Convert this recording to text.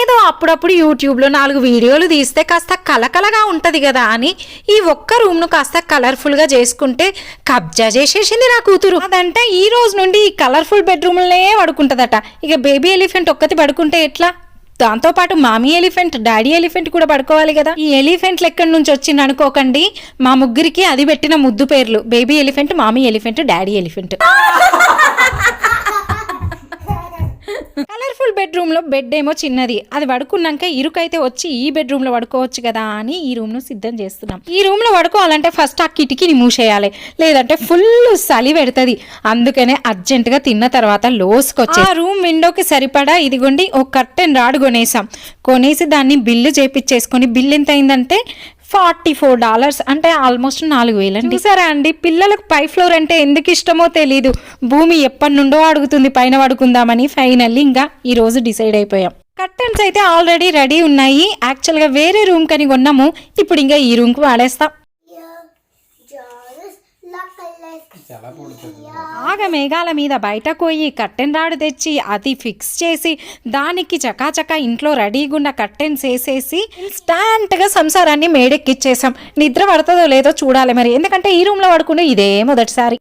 ఏదో అప్పుడప్పుడు యూట్యూబ్లో నాలుగు వీడియోలు తీస్తే కాస్త కలకలగా ఉంటుంది కదా అని ఈ ఒక్క రూమ్ను కాస్త కలర్ఫుల్గా చేసుకుంటే కబ్జా చేసేసింది నా కూతురు. అదంటే ఈ రోజు నుండి ఈ కలర్ఫుల్ బెడ్రూమ్లనే పడుకుంటుందట. ఇక బేబీ ఎలిఫెంట్ ఒక్కటి పడుకుంటే ఎట్లా? దాంతో పాటు మామీ ఎలిఫెంట్ డాడీ ఎలిఫెంట్ కూడా పడుకోవాలి కదా. ఈ ఎలిఫెంట్లు ఎక్కడి నుంచి వచ్చింది అనుకోకండి. మా ముగ్గురికి అది పెట్టిన ముద్దు పేర్లు. Baby elephant mommy elephant daddy elephant. బెడ్రూమ్లో లో బెడ్ ఏమో చిన్నది. అది పడుకున్నాక ఇరుకైతే వచ్చి ఈ బెడ్రూమ్లో పడుకోవచ్చు కదా అని ఈ రూమ్ను సిద్ధం చేస్తున్నాం. ఈ రూమ్లో పడుకోవాలంటే ఫస్ట్ ఆ కిటికీని మూసేయాలి. లేదంటే ఫుల్ చలి పెడుతుంది. అందుకనే అర్జెంటుగా తిన్న తర్వాత లోసుకొచ్చి ఆ రూమ్ విండోకి సరిపడా ఇదిగోండి ఒక కర్టెన్ రాడు కొనేసాం కొనేసి దాన్ని బిల్లు చేపించేసుకొని బిల్ ఎంత అయిందంటే ఫార్టీ ఫోర్ డాలర్స్ అంటే ఆల్మోస్ట్ నాలుగు వేలండి. సరే అండి పిల్లలకు పై ఫ్లోర్ అంటే ఎందుకు ఇష్టమో తెలీదు. భూమి ఎప్పటి నుండో అడుగుతుంది పైన పడుకుందామని. ఫైనల్లీ ఇంకా ఈ రోజు డిసైడ్ అయిపోయాం. కర్టన్స్ అయితే ఆల్రెడీ రెడీ ఉన్నాయి. యాక్చువల్గా వేరే రూమ్ కని కొన్నాము. ఇప్పుడు ఇంకా ఈ రూమ్కి వాడేస్తాం. ఆగ మేఘాల మీద బయటకు పోయి కట్టెన్ రాడు తెచ్చి అది ఫిక్స్ చేసి దానికి చకాచకా ఇంట్లో రెడీగున్న కట్టెన్స్ వేసేసి ఇన్స్టాంట్గా సంసారాన్ని మేడెక్కిచ్చేసాం నిద్ర పడుతుందో లేదో చూడాలి మరి. ఎందుకంటే ఈ రూమ్లో పడుకునే ఇదే మొదటిసారి.